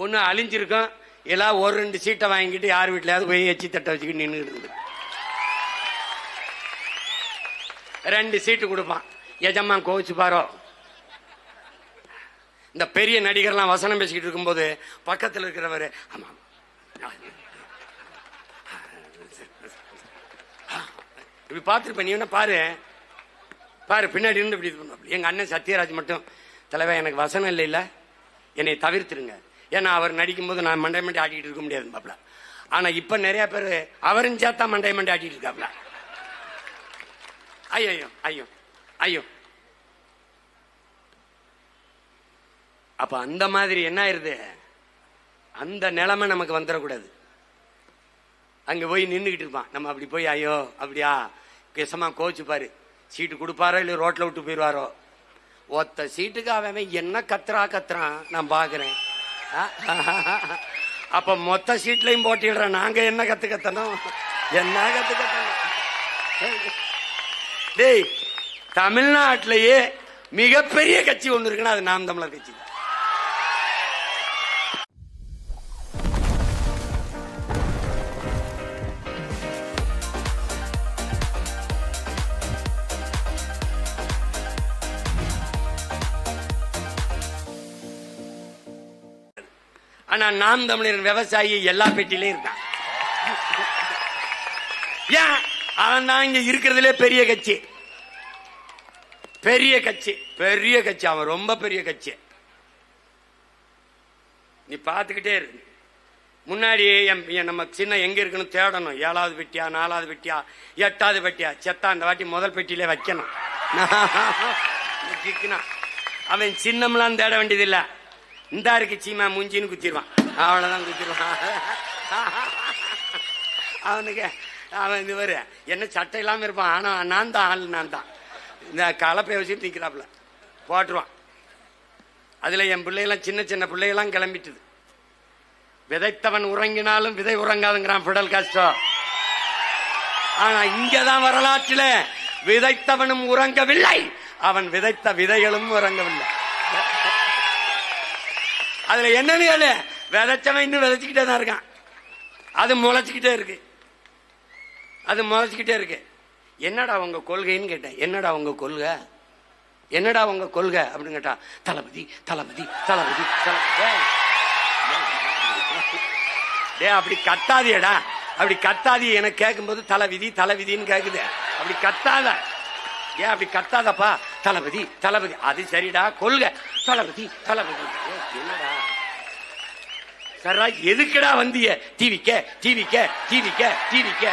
ஒன்று அழிஞ்சிருக்கும் எல்லாம் ஒரு ரெண்டு சீட்டை வாங்கிட்டு யார் வீட்டிலையாவது போய் எச்சி தட்டை வச்சுக்கிட்டு நின்றுட்டு ரெண்டு சீட்டு கொடுப்பான் எஜமா கோவிச்சு பாரோ இந்த பெரிய நடிகர்லாம் வசனம் பேசிக்கிட்டு இருக்கும்போது பக்கத்தில் இருக்கிறவர் ஆமாம் இப்படி பார்த்துருப்ப நீ பாரு பாரு பின்னாடி இருந்து இப்படி இது பண்ணுவாப்ல. எங்கள் அண்ணன் சத்யராஜ் மட்டும் தலைவா எனக்கு வசனம் இல்லை இல்லை என்னை தவிர்த்துருங்க ஏன்னா அவர் நடிக்கும்போது நான் மண்டை மண்டை ஆட்டிகிட்டு இருக்க முடியாது பாப்ல ஆனா இப்ப நிறைய பேர் அவரும் சேர்த்தா மண்டை மண்டை ஆட்டிட்டு இருக்காப்ல. ஐயோ ஐயோ ஐயோ அப்ப அந்த மாதிரி என்ன ஆயிருது? அந்த நிலைமை நமக்கு வந்துடக்கூடாது. அங்க போய் நின்றுகிட்டு இருப்பான். நம்ம அப்படி போய் ஐயோ அப்படியா? கேசமா கோச்சுப்பாரு சீட்டு கொடுப்பாரோ இல்லை ரோட்ல விட்டு போயிடுவாரோ? ஒத்த சீட்டுக்கு அவன் அவன் என்ன கத்துறா கத்துறான் நான் பாக்குறேன். அப்ப மொத்த சீட்லையும் போட்டிடுறேன் நாங்க என்ன கத்து என்ன கத்து டேய் தமிழ்நாட்டிலேயே மிகப்பெரிய கட்சி ஒன்று இருக்குன்னா அது நாம் தமிழர் கட்சி தான். ஆனா நாம் தமிழர் விவசாயி எல்லா பெட்டிலையும் இருக்கான் ஏன்? அவன் தான் இங்க இருக்கிறதுலே பெரிய கட்சி. பெரிய கட்சி. பெரிய கட்சி. அவன் ரொம்ப பெரிய கட்சி. நீ பார்த்துக்கிட்டே இரு. முன்னாடி நம்ம சின்ன எங்க இருக்குன்னு தேடணும். ஏழாவது பெட்டியா நாலாவது பெட்டியா எட்டாவது பெட்டியா? செத்தா அந்த வாட்டி முதல் பெட்டியில வைக்கணும். அவன் சின்னம்லாம் தேட வேண்டியதில்லை. இந்த இருக்கு சீமா மூஞ்சின்னு குத்திடுவான். அவ்வளவுதான் குத்திடுவான். அவனுக்கு அவன் இது வரு என்ன சட்டை இல்லாம இருப்பான். ஆனா நான் தான் ஆள் நான் தான். இந்த கலப்பை வச்சுட்டு நிக்கிறாப்புல. போட்டுருவான். அதுல என் பிள்ளைகளாம் சின்ன சின்ன பிள்ளைகளாம் கிளம்பிட்டுது. விதைத்தவன் உறங்கினாலும் விதை உறங்காதுங்கிறான் பிடல் காஸ்டோ. ஆனா இங்கதான் வரலாற்றில் விதைத்தவனும் உறங்கவில்லை. அவன் விதைத்த விதைகளும் உறங்கவில்லை. அதுல என்னன்னு கேளு. விதைச்சவன் இன்னும் விதைச்சுக்கிட்டே தான் இருக்கான். அது முளைச்சுக்கிட்டே இருக்கு. அது முளைச்சுக்கிட்டே இருக்கு. என்னடா உங்க கொள்கைன்னு கேட்டேன். என்னடா உங்க கொள்கை? என்னடா உங்க கொள்கை? அப்படின்னு கேட்டா தளபதி தளபதி தளபதி ஏ டே அப்படி கத்தாதியடா அப்படி கத்தாதி எனக்கு கேட்கும்போது தலைவிதி தலைவிதின்னு கேக்குது. அப்படி கத்தாத. ஏன் அப்படி கத்தாதப்பா? தளபதி தளபதி. அது சரிடா. கொள்கை. தளபதி தளபதி. என்னடா? சரா எதுக்கடா வந்திய? டிவிக்க டிவிக்க டிவிக்க டிவிக்க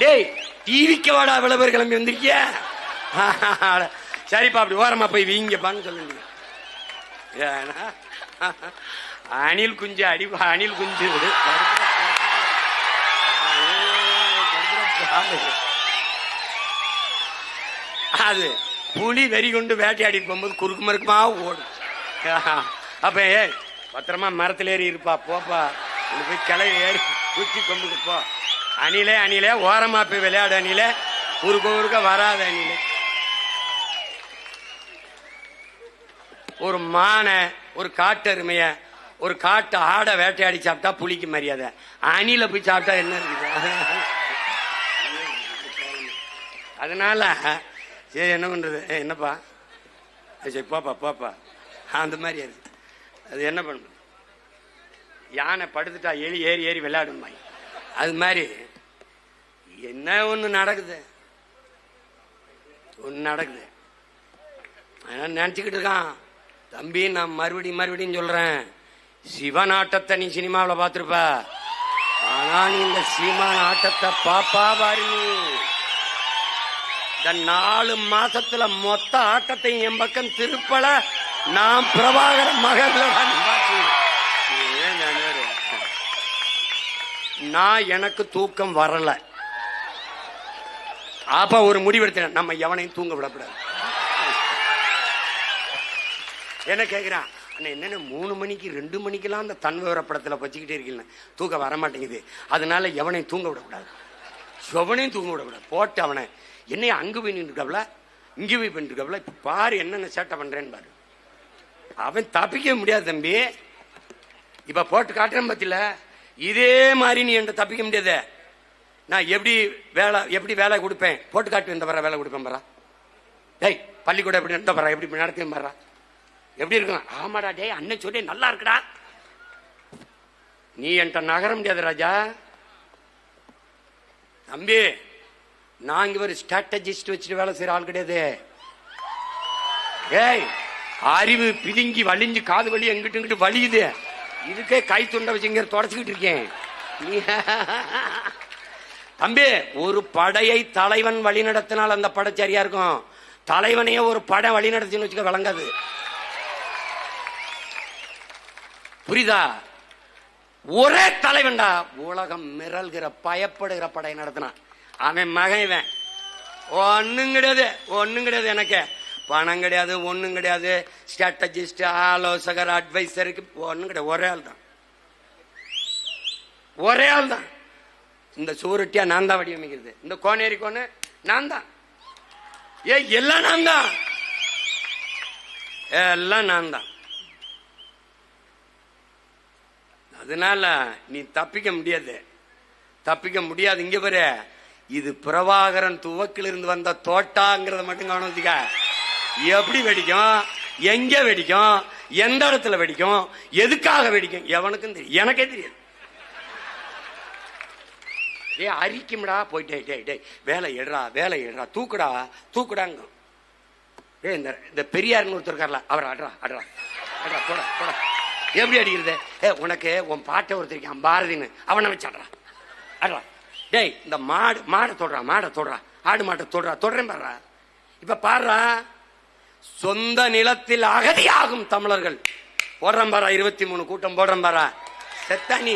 டேய் டிவிக்க வாடா இவ்வளவு கிளம்பி வந்திருக்கிய? சரிப்பா அப்படி ஓரமா போய் வீங்கப்பான்னு சொல்லுங்க. ஏன்னா, அணில் குஞ்சு அடி அணில் குஞ்சு. அது புலி வெறி கொண்டு வேட்டையாடி போகும்போது குறுக்கு மறுக்குமா ஓடும். அப்ப ஏய் பத்திரமா மரத்தில் ஏறி இருப்பா. போப்பா. உள்ள போய் கிளை ஏறி குச்சி கொம்புக்கு போ. அணிலே அணிலே ஓரமா போய் விளையாடு அணிலே. குறுக்க ஊருக்க வராத அணிலே. ஒரு மானை ஒரு காட்டெருமைய ஒரு காட்டு ஆடை வேட்டையாடி சாப்பிட்டா புளிக்கு மரியாதை. அணில போய் சாப்பிட்டா என்ன இருக்குது? அதனால சரி என்ன பண்றது? என்னப்பா? சரி போப்பா போப்பா. அந்த மாதிரி அது. அது என்ன பண்ணும்? யானை படுத்துட்டா எலி ஏறி ஏறி விளையாடுமாய் அது மாதிரி என்ன ஒன்று நடக்குது? ஒன்று நடக்குது. அவன் நினச்சிக்கிட்டு இருக்கான்? தம்பி நான் மறுபடியும் மறுபடியும் சொல்றேன். சிவன் ஆட்டத்தை நீ சினிமாவில் பார்த்துருப்ப. ஆனா நீ இந்த சீமான ஆட்டத்தை பாப்பா பாரு இந்த நாலு மாசத்துல மொத்த ஆட்டத்தையும் என் பக்கம் திருப்பல. நான் பிரபாகர மகன் ஏன் நான் எனக்கு தூக்கம் வரல. அப்ப ஒரு முடிவெடுத்தேன் நம்ம எவனையும் தூங்க விடக்கூடாது. என்ன கேக்குறான்? அண்ணா என்னென்ன மூணு மணிக்கு ரெண்டு மணிக்கெல்லாம் அந்த தன் விவர வச்சுக்கிட்டே இருக்கீங்க. தூக்கம் வர மாட்டேங்குது. அதனால எவனையும் தூங்க விடக்கூடாது. எவனையும் தூங்க விடக்கூடாது. போட்டு அவனை. என்னைய அங்கே போய் நின்றுக்கவல இங்கே போய் பண்ணிருக்கவல இப்போ பாரு என்னென்ன சேட்டை பண்றேன்னு பாரு. அவன் தப்பிக்க முடியாது தம்பி. இப்ப போட்டு காட்டுறேன் பத்தில. இதே மாதிரி நீ என்கிட்ட தப்பிக்க முடியாது. நான் எப்படி வேலை எப்படி வேலை கொடுப்பேன்? போட்டு காட்டு இந்த வர வேலை கொடுப்பேன் பரா. டேய் பள்ளிக்கூடம் எப்படி நடத்த பரா? எப்படி நடத்தும் பரா? எப்படி இருக்கும் ஆமாடா டேய் அண்ணன் சொல்லி நல்லா இருக்குடா. நீ என்கிட்ட நகர முடியாது ராஜா. தம்பி நாங்க ஒரு ஸ்ட்ராட்டஜிஸ்ட் வச்சுட்டு வேலை செய்யற ஆள் கிடையாது. ஏய் அறிவு பிதுங்கி வலிஞ்சு காது வலி எங்கிட்டு இங்கிட்டு வலியுது இதுக்கே கை துண்டை வச்சுங்க தொடச்சிக்கிட்டு இருக்கேன். தம்பி ஒரு படையை தலைவன் வழி நடத்தினால் அந்த படை சரியா இருக்கும். தலைவனையே ஒரு படை வழி நடத்தின்னு வச்சுக்க விளங்காது. புரியுதா? ஒரே தலைவன்டா உலகம் மிரல்கிற பயப்படுகிற படை நடத்தினான். அவன் மகன் இவன். ஒன்னும் கிடையாது ஒன்னும் கிடையாது எனக்கு. பணம் கிடையாது ஒன்றும் கிடையாது. ஸ்ட்ராட்டஜிஸ்ட் ஆலோசகர் அட்வைசருக்கு ஒன்றும் கிடையாது. ஒரே ஆள் தான். ஒரே ஆள் தான். இந்த சூருட்டியா நான் தான் வடிவமைக்கிறது. இந்த கோனேரி கோனு நான் தான். ஏ எல்லாம் நான் தான். எல்லாம் நான் தான். அதனால நீ தப்பிக்க முடியாது. தப்பிக்க முடியாது. இங்க பாரு. இது பிரபாகரன் துவக்கிலிருந்து வந்த தோட்டாங்கிறத மட்டும் கவனிச்சுக்க எப்படி வெடிக்கும்? எங்க வெடிக்கும்? எந்த இடத்துல வெடிக்கும்? எதுக்காக வெடிக்கும்? எவனுக்கும் தெரியும் எனக்கே தெரியாது. ஏ அரிக்கும்டா. போயிட்டே டேய் டேய் வேலை எடுறா வேலை எடுறா. தூக்குடா தூக்குடாங்க ஏ இந்த இந்த பெரியார்னு ஒருத்தர் இருக்கார்ல அவர் அட்ரா அட்ரா அட்ரா போடா போடா. எப்படி அடிக்கிறது? ஏ உனக்கு உன் பாட்டை ஒருத்தருக்கான் பாரதின்னு. அவனை வச்சு அட்ரா அட்ரா டேய் இந்த மாடு மாடை தொடுறா மாடை தொடுறா. ஆடு மாட்டை தொடுறா. தொடுறேன் பாடுறா இப்ப பாடுறா சொந்த நிலத்தில் அகதியாகும் தமிழர்கள். போடுறம் பாரா இருபத்தி மூணு கூட்டம் போடுறம் பாரா. செத்தா நீ.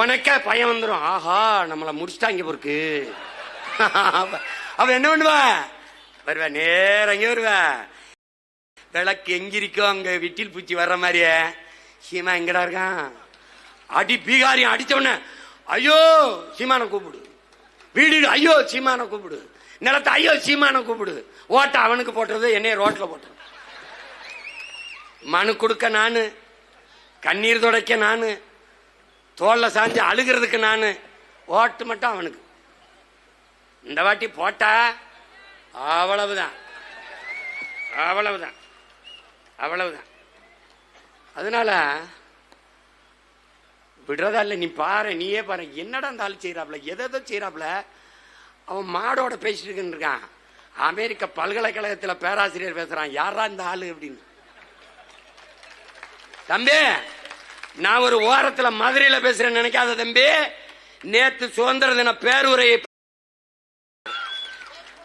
உனக்கே பயம் வந்துடும் ஆஹா நம்மளை முடிச்சிட்டாங்க பொறுக்கு அவ என்ன பண்ணுவா? வருவா நேரங்க வருவ. விளக்கு எங்க இருக்கோ அங்க விட்டில் பூச்சி வர்ற மாதிரியே. சீமா எங்கடா இருக்கான்? அடி பீகாரியம் அடிச்ச உடனே ஐயோ சீமான கூப்பிடு. வீடு ஐயோ சீமான கூப்பிடு. நிலத்தை ஐயோ சீமான கூப்பிடுது. ஓட்ட அவனுக்கு போட்டுறது என்னைய ரோட்ல போட்டுறது. மனு கொடுக்க நானு கண்ணீர் துடைக்க நானு தோல்ல சாஞ்சு அழுகிறதுக்கு நானு ஓட்டு மட்டும் அவனுக்கு. இந்த வாட்டி போட்டா அவ்வளவுதான். அவ்வளவுதான். அவ்வளவுதான். அதனால விடுறதா இல்லை நீ பாரு நீயே பாரு. என்னடா இந்த ஆள் செய்யறாப்ல எதை எதோ செய்யறாப்ல அவன் மாடோட பேசிட்டு இருக்கான். அமெரிக்க பல்கலைக்கழகத்துல பேராசிரியர் பேசுறான். யாரா இந்த ஆளு அப்படின்னு. தம்பி நான் ஒரு ஓரத்துல மதுரையில பேசுறேன் நினைக்காத தம்பி. நேத்து சுதந்திர தின பேருரையை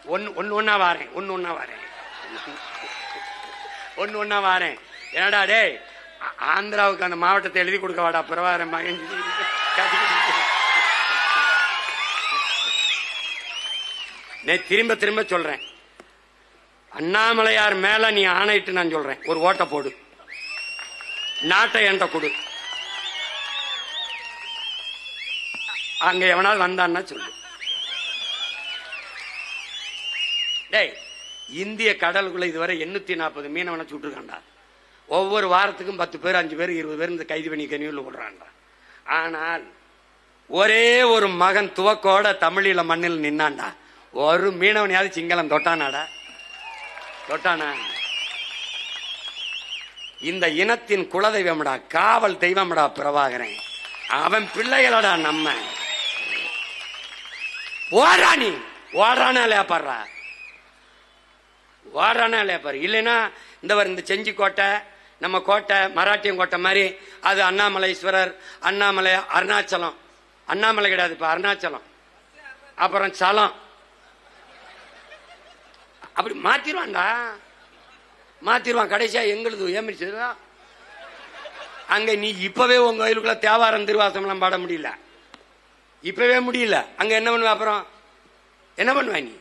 ஒன்னு ஒன்னு ஒன்னா வாரேன். ஒன்னு ஒன்னா வாரேன். ஒன்னு ஒன்னா வாரேன். என்னடா டேய் ஆந்திராவுக்கு அந்த மாவட்டத்தை எழுதி கொடுக்க வாடா பிரபாரம் மகன். நே திரும்ப திரும்ப சொல்றேன். அண்ணாமலையார் மேல நீ ஆணையிட்டு நான் சொல்றேன். ஒரு ஓட்டை போடு. நாட்டை என்கிட்ட கொடு. அங்க எவனாவது வந்தான்னா சொல்லு. டேய் இந்திய கடலுக்குள்ள இதுவரை எண்ணூத்தி நாற்பது மீனவனை சுட்டுருக்காண்டா ஒவ்வொரு வாரத்துக்கும் பத்து பேர் அஞ்சு பேர் இருபது பேர் இந்த கைது பண்ணி கனியூர்ல விடுறான்டா ஆனால் ஒரே ஒரு மகன் துவக்கோட தமிழில மண்ணில் நின்னான்டா. ஒரு மீனவனையாவது சிங்களம் தொட்டானாடா? தொட்டானா? இந்த இனத்தின் குலதெய்வம்டா காவல் தெய்வம்டா பிரபாகரன். அவன் பிள்ளைகளடா நம்ம. ஓடுறானி ஓடுறானா லேப்பாடுறா ஓடுறானா லேப்பாரு இல்லைன்னா இந்த வர இந்த செஞ்சி கோட்டை நம்ம கோட்டை மராட்டியம் கோட்டை மாதிரி அது அண்ணாமலைஸ்வரர் அண்ணாமலை அருணாச்சலம். அண்ணாமலை கிடையாது இப்போ அருணாச்சலம். அப்புறம் சலம். அப்படி மாத்திருவான்டா. மாத்திருவான் கடைசியா எங்களுது ஏமிச்சதுடா அங்க நீ இப்பவே உங்க கோயிலுக்குள்ள தேவாரம் திருவாசம்லாம் பாட முடியல. இப்பவே முடியல. அங்க என்ன பண்ணுவ அப்புறம்? என்ன பண்ணுவ நீ?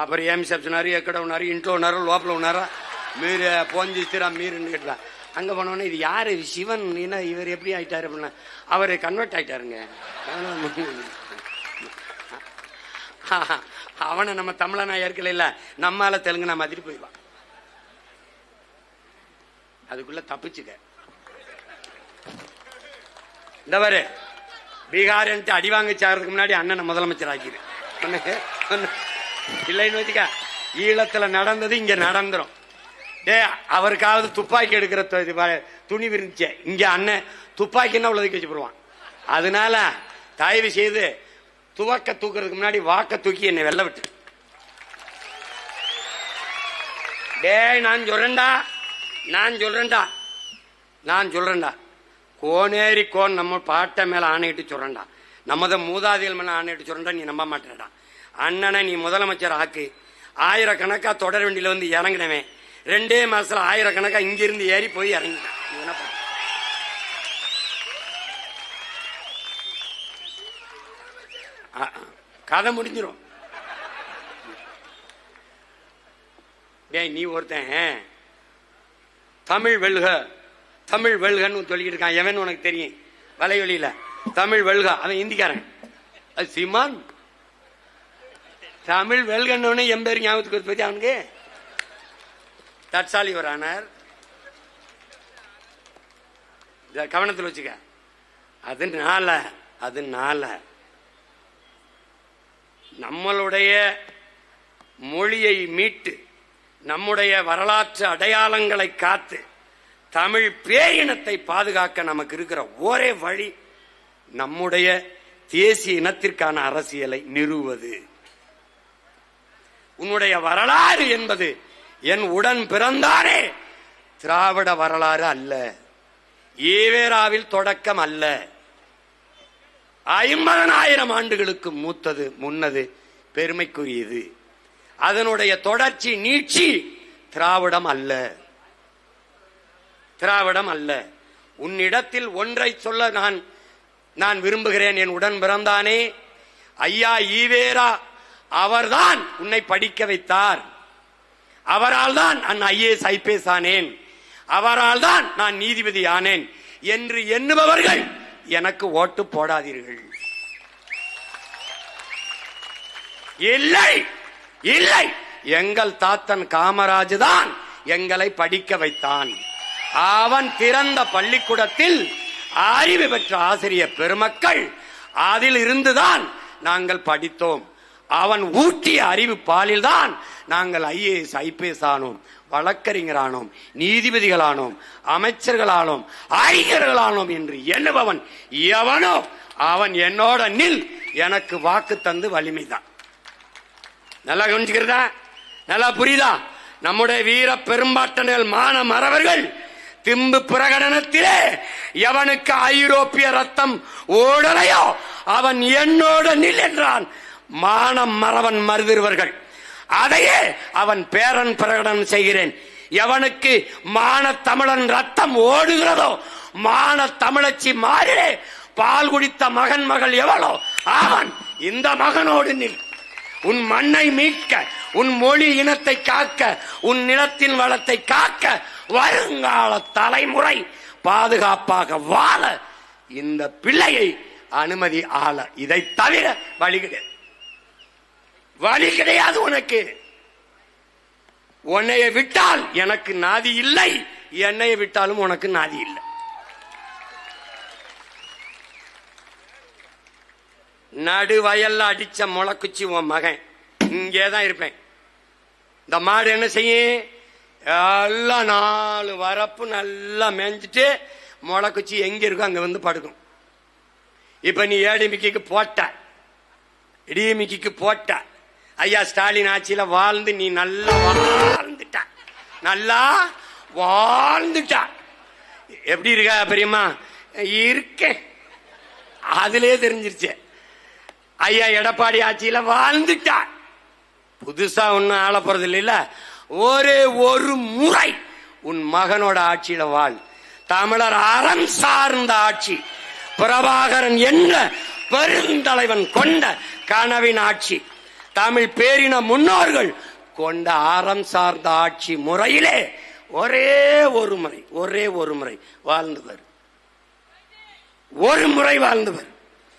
அப்புறம் ஏமிசப் சொன்னாரு? எக்கட உணாரு இன்ட்ல உணாரு லோப்பல உணாரா மீறு போஞ்சிச்சுரா மீறுன்னு கேட்டான் அங்கே போனோன்னே இது யாரு? சிவன் என்ன இவர் எப்படி ஆயிட்டாரு அப்படின்னா அவர் கன்வெர்ட் ஆயிட்டாருங்க. அவனை நம்ம தமிழனா ஏற்கல இல்ல. நம்மால தெலுங்கு மாதிரி போயிடுவான். அதுக்குள்ள தப்பிச்சுக்க. இந்த பாரு பீகார்ன்ட்டு அடி வாங்க சாகிறதுக்கு முன்னாடி அண்ணனை முதலமைச்சர் ஆக்கிடு இல்லைன்னு வச்சுக்க ஈழத்துல நடந்தது இங்க நடந்துரும். டே அவருக்காவது துப்பாக்கி எடுக்கிற இது துணி விரிஞ்ச. இங்க அண்ணன் துப்பாக்கின்னா உள்ளதுக்கு வச்சு போடுவான். அதனால தயவு செய்து துவக்க தூக்குறதுக்கு முன்னாடி வாக்க தூக்கி என்னை வெள்ள விட்டு. டேய் நான் சொல்றேன்டா. நான் சொல்றேன்டா. நான் சொல்றேன்டா. கோனேரி கோன் நம்ம பாட்டை மேல ஆணையிட்டு சொல்றேன்டா. நமது மூதாதிகள் மேல ஆணையிட்டு சொல்றேன்டா நீ நம்ப மாட்டேடா அண்ணனை நீ முதலமைச்சர் ஆக்கு. ஆயிரக்கணக்கா தொடர் வண்டியில வந்து இறங்கினவன். ரெண்டே மாசத்துல ஆயிரக்கணக்கா இங்கிருந்து ஏறி போய் இறங்கிட்டான். கதை முடிஞ்சிடும் டேய் நீ ஒருத்தன். தமிழ் வெல்க. தமிழ் வெல்கன்னு சொல்லிக்கிட்டு இருக்கான். எவன் உனக்கு தெரியும்? வலையொலியில. தமிழ் வெல்க. அவன் இந்திக்காரன். அது சீமான். தமிழ் வெல்கன்னு என் பேர் ஞாபகத்துக்கு பத்தி அவனுக்கு? தட்சாலி வரானார். கவனத்தில் வச்சுக்க. அதனால அதனால நம்மளுடைய மொழியை மீட்டு நம்முடைய வரலாற்று அடையாளங்களை காத்து தமிழ் பேரினத்தை பாதுகாக்க நமக்கு இருக்கிற ஒரே வழி நம்முடைய தேசிய இனத்திற்கான அரசியலை நிறுவது உன்னுடைய வரலாறு என்பது என் உடன் பிறந்தானே. திராவிட வரலாறு அல்ல. ஈவேராவில் தொடக்கம் அல்ல. ஐம்பதனாயிரம் ஆண்டுகளுக்கு மூத்தது முன்னது பெருமைக்குரியது. அதனுடைய தொடர்ச்சி நீட்சி திராவிடம் அல்ல. திராவிடம் அல்ல. உன்னிடத்தில் ஒன்றை சொல்ல நான் நான் விரும்புகிறேன் என் உடன் பிறந்தானே. ஐயா ஈவேரா அவர்தான் உன்னை படிக்க வைத்தார். அவரால் தான் நான் ஐஏஎஸ் ஐபிஎஸ் ஆனேன். அவரால் தான் நான் நீதிபதி ஆனேன் என்று எண்ணுபவர்கள் எனக்கு ஓட்டு போடாதீர்கள். இல்லை இல்லை. எங்கள் தாத்தன் காமராஜ் தான் எங்களை படிக்க வைத்தான். அவன் திறந்த பள்ளிக்கூடத்தில் அறிவு பெற்ற ஆசிரியர் பெருமக்கள் அதில் இருந்துதான் நாங்கள் படித்தோம். அவன் ஊட்டிய அறிவு பாலில்தான் நாங்கள் ஐஏஎஸ் ஐபிஎஸ் ஆனோம். வழக்கறிஞரானோம் நீதிபதிகளானோம் அமைச்சர்களானோம் அறிஞர்களானோம் என்று எண்ணுபவன் எவனோ அவன் என்னோட நில் எனக்கு வாக்கு தந்து வலிமைதான். நல்லா கவனிச்சுக்கிறதா? நல்லா புரியுதா? நம்முடைய வீர பெரும்பாட்டனர் மான மறவர்கள் திம்பு பிரகடனத்திலே எவனுக்கு ஐரோப்பிய ரத்தம் ஓடலையோ அவன் என்னோட நில் என்றான். மானம் மறவன் மருதிருவர்கள். அதையே அவன் பேரன் பிரகடனம் செய்கிறேன். எவனுக்கு மான தமிழன் ரத்தம் ஓடுகிறதோ மான தமிழச்சி மாறிலே பால் குடித்த மகன் மகள் எவளோ அவன் இந்த மகனோடு நில். உன் மண்ணை மீட்க உன் மொழி இனத்தை காக்க உன் நிலத்தின் வளத்தை காக்க வருங்கால தலைமுறை பாதுகாப்பாக வாழ இந்த பிள்ளையை அனுமதி ஆள. இதை தவிர வழிகிறேன் வழி கிடையாது உனக்கு. உன்னைய விட்டால் எனக்கு நாதி இல்லை என்னைய விட்டாலும் உனக்கு நாதி இல்லை. நடு வயல்ல அடிச்ச முளைக்குச்சி உன் மகன். இங்கே தான் இருப்பேன். இந்த மாடு என்ன செய்யும்? எல்லாம் நாலு வரப்பு நல்லா மேய்ஞ்சிட்டு முளைக்குச்சி எங்க இருக்கோ அங்க வந்து படுக்கும். இப்ப நீ ஏடிமிக்கு போட்ட. இடிமிக்கு போட்ட. ஐயா ஸ்டாலின் ஆட்சியில வாழ்ந்து நீ நல்லா வாழ்ந்துட்ட. நல்லா வாழ்ந்துட்ட. எப்படி இருக்கா பெரியம்மா? இருக்கேன். அதுலயே தெரிஞ்சிருச்சு. ஐயா எடப்பாடி ஆட்சியில வாழ்ந்துட்டா. புதுசா ஒன்னும் ஆள போறது ஒரே ஒரு முறை உன் மகனோட ஆட்சியில வாழ். தமிழர் அறம் சார்ந்த ஆட்சி. பிரபாகரன் என்ற பெருந்தலைவன் கொண்ட கனவின் ஆட்சி. தமிழ் பேரின முன்னோர்கள் கொண்ட அறம் சார்ந்த ஆட்சி முறையிலே ஒரே ஒரு முறை ஒரே ஒரு முறை வாழ்ந்தவர். ஒரு முறை வாழ்ந்தவர்.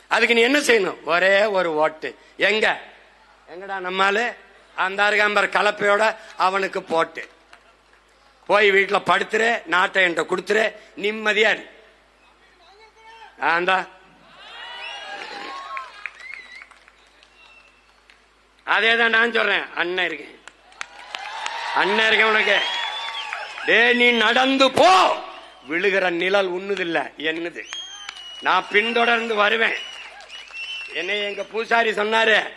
அதுக்கு நீ என்ன செய்யணும்? ஒரே ஒரு ஓட்டு. எங்க? எங்கடா நம்மால அந்த அருகாம்பர் கலப்பையோட அவனுக்கு போட்டு. போய் வீட்டில் படுத்துரு நாட்டை என்கிட்ட கொடுத்துரு நிம்மதியா இரு. ஆந்தா அதே தான் நான் சொல்றேன். அண்ணன் இருக்கேன். அண்ணன் இருக்கேன் உனக்கு. டே நீ நடந்து போ. விழுகிற நிழல் உண்ணுதில்ல. என்னது? நான் பின்தொடர்ந்து வருவேன். என்னை எங்க பூசாரி சொன்னாரு.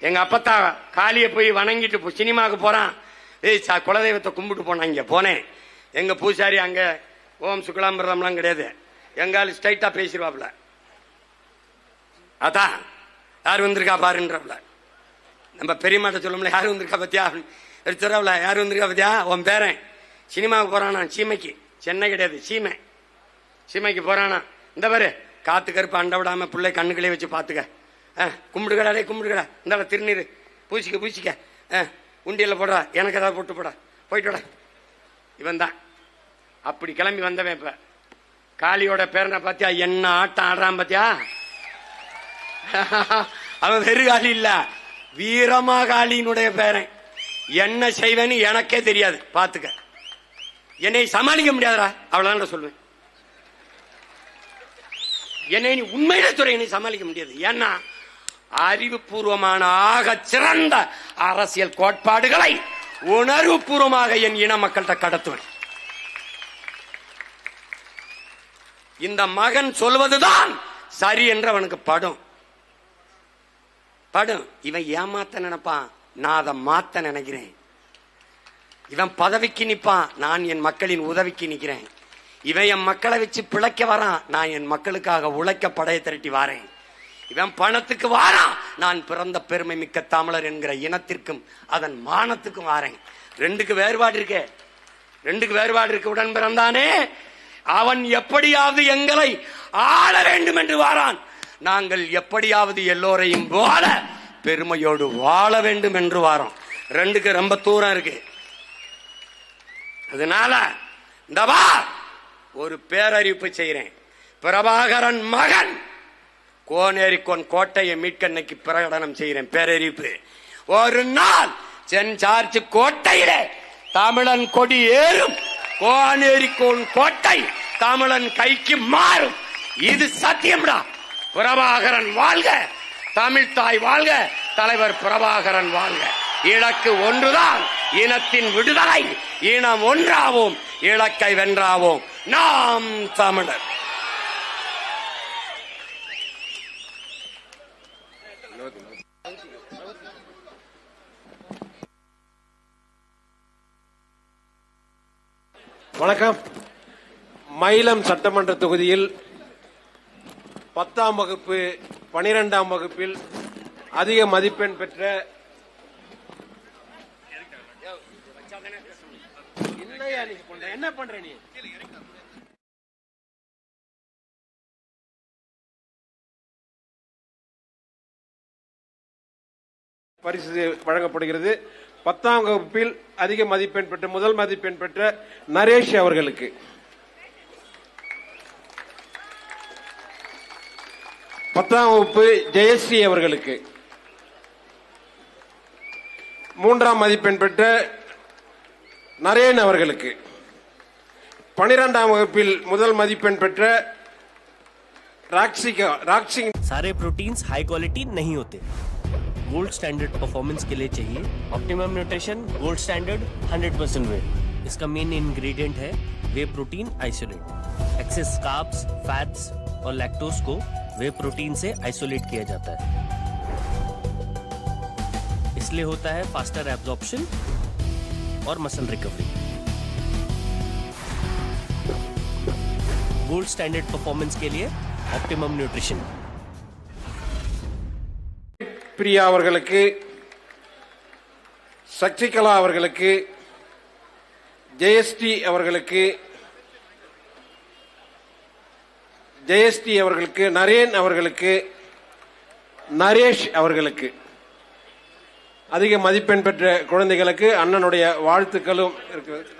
எங்க அப்பத்தா காளிய போய் வணங்கிட்டு போ- சினிமாவுக்கு போறான். ஏய் சா குலதெய்வத்தை கும்பிட்டு போனான் இங்க போனேன். எங்க பூசாரி அங்க ஓம் சுக்லாம்பிரதம்லாம் கிடையாது. எங்காலும் ஸ்ட்ரைட்டா பேசிடுவாப்ல அதான். யார் வந்திருக்கா பாருன்றப்ல. நம்ம பெரியமாட்ட சொல்லும்ல யாரும் வந்திருக்கா பத்தியா? ஒரு திருவிழா யாரும் வந்திருக்கா பத்தியா? உன் பேரன். சினிமாவுக்கு போறானா? சீமைக்கு. சென்னை கிடையாது. சீமை. சீமைக்கு போறானா? இந்த பாரு காத்து கருப்பு அண்டை விடாம பிள்ளை கண்ணுகளே வச்சு பாத்துக்க. ஆ, கும்பிடுகடா டே கும்பிடுகடா இந்தாடா திருநீர். பூசிக்க பூசிக்க. ஆ, உண்டியல்ல போடுறா. எனக்கு ஏதாவது போட்டு போடா. போயிட்டு வாடா. இவன் தான். அப்படி கிளம்பி வந்தவன் இப்ப. காளியோட பேரனை பாத்தியா? என்ன ஆட்டம் ஆடுறான் பாத்தியா? அவன் வெறுகாலி இல்லை. வீரமாகாளியினுடைய பேரன். என்ன செய்வேன்னு எனக்கே தெரியாது. பாத்துக்க. என்னை சமாளிக்க முடியாதுடா? அவ்வளவுதான் சொல்லுவேன். என்னை நீ உண்மையில துறை என்னை சமாளிக்க முடியாது. ஏன்னா அறிவுபூர்வமான ஆக சிறந்த அரசியல் கோட்பாடுகளை உணர்வுபூர்வமாக என் இன மக்கள்கிட்ட கடத்துவேன். இந்த மகன் சொல்வதுதான் சரி என்று அவனுக்கு படும். படும் இவன் ஏமாத்த நினைப்பான் நான் அதை மாத்த நினைக்கிறேன். இவன் பதவிக்கு நிற்பான் நான் என் மக்களின் உதவிக்கு நிற்கிறேன் இவன் என் மக்களை வச்சு பிழைக்க வரான் நான் என் மக்களுக்காக உழைக்க படைய திரட்டி வாரேன். இவன் பணத்துக்கு வாரான் நான் பிறந்த பெருமை மிக்க தமிழர் என்கிற இனத்திற்கும் அதன் மானத்துக்கும் வாரேன். ரெண்டுக்கு வேறுபாடு இருக்கே. ரெண்டுக்கு வேறுபாடு இருக்கு. உடன் பிறந்தானே. அவன் எப்படியாவது எங்களை ஆள வேண்டும் என்று வாரான். நாங்கள் எப்படியாவது எல்லோரையும் வாழ பெருமையோடு வாழ வேண்டும் என்று வாரோம். ரெண்டுக்கு ரொம்ப தூரம் இருக்கு. அதனால இந்த வா ஒரு பேரறிவிப்பு செய்கிறேன். பிரபாகரன் மகன்! கோனேரிக்கோன் கோட்டையை மீட்க இன்னைக்கு பிரகடனம் செய்கிறேன் பேரறிவிப்பு. ஒரு நாள் சென் சார்ஜ் கோட்டையிலே தமிழன் கொடி ஏறும். கோனேரிக்கோன் கோட்டை தமிழன் கைக்கு மாறும். இது சத்தியம்டா. பிரபாகரன் வாழ்க. தமிழ் தாய் வாழ்க தலைவர் பிரபாகரன் வாழ்க. இலக்கு ஒன்றுதான் இனத்தின் விடுதலை இனம் ஒன்றாவோம் இலக்கை வென்றாவோம். நாம் தமிழர். வணக்கம். மயிலம் சட்டமன்ற தொகுதியில் பத்தாம் வகுப்பு பனிரெண்டாம் வகுப்பில் அதிக மதிப்பெண் பெற்ற? என்ன பண்ற நீ பரிசு வழங்கப்படுகிறது பத்தாம் வகுப்பில் அதிக மதிப்பெண் பெற்ற முதல் மதிப்பெண் பெற்ற நரேஷ் அவர்களுக்கு பத்தாம் வகுப்பு ஜெயஸ்ரீ அவர்களுக்கு மூன்றாம் மதிப்பெண் பெற்ற நரேன் அவர்களுக்கு பனிரெண்டாம் வகுப்பில் முதல் மதிப்பெண் பெற்ற ராக்சிகா ராக்சிங் सारे प्रोटीन्स हाई क्वालिटी नहीं होते गोल्ड स्टैंडर्ड परफॉर्मेंस के लिए चाहिए optimum nutrition gold standard 100% percent whey इसका मेन इंग्रेडिएंट है whey protein isolate excess carbs fats और लैक्टोज को वे प्रोटीन से आइसोलेट किया जाता है इसलिए होता है फास्टर एब्जॉर्प्शन और muscle recovery gold standard performance के लिए ऑप्टिमम न्यूट्रिशन பிரியா அவர்களுக்கு சசிகலா அவர்களுக்கு ஜெயஸ்ரீ அவர்களுக்கு ஜெயஸ்ரீ அவர்களுக்கு நரேன் அவர்களுக்கு நரேஷ் அவர்களுக்கு அதிக மதிப்பெண் பெற்ற குழந்தைகளுக்கு அண்ணனுடைய வாழ்த்துக்களும் இருக்கிறது